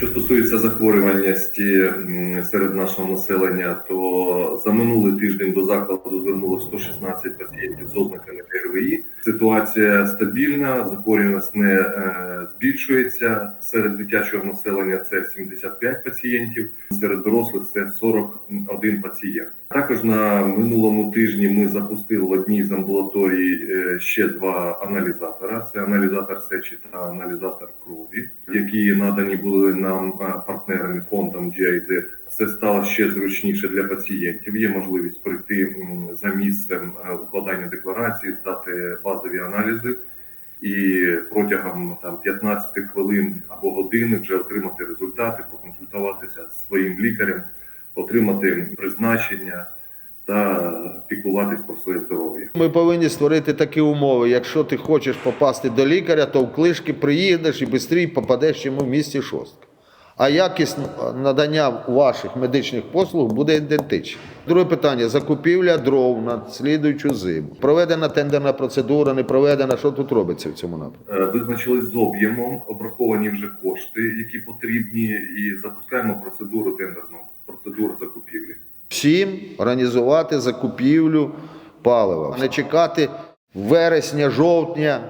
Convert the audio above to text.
Що стосується захворюваності серед нашого населення, то за минулий тиждень до закладу звернуло 116 пацієнтів з ознаками ГРВІ. Ситуація стабільна, захворюваність не е, збільшується. Серед дитячого населення це 75 пацієнтів, серед дорослих це 41 пацієнт. Також на минулому тижні ми запустили в одній з амбулаторій е, ще два аналізатора: це аналізатор сечі та аналізатор крові, які надані були нам е, партнерами фондом GIZ. Це стало ще зручніше для пацієнтів. Є можливість прийти за місцем е, укладання декларації, здати базові аналізи і протягом там 15 хвилин або години вже отримати результати, проконсультуватися зі своїм лікарем, отримати призначення та піклуватись про своє здоров'я. Ми повинні створити такі умови. Якщо ти хочеш попасти до лікаря, то в клишки приїдеш і швидше попадеш йому в місті шостка. А якість надання ваших медичних послуг буде ідентична. Друге питання: закупівля дров на слідуючу зиму. Проведена тендерна процедура, не проведена. Що тут робиться в цьому напрямку? Е, Визначились з об'ємом, обраховані вже кошти, які потрібні, і запускаємо процедуру тендерну, процедуру закупівлі. Всім організувати закупівлю палива, не чекати вересня, жовтня,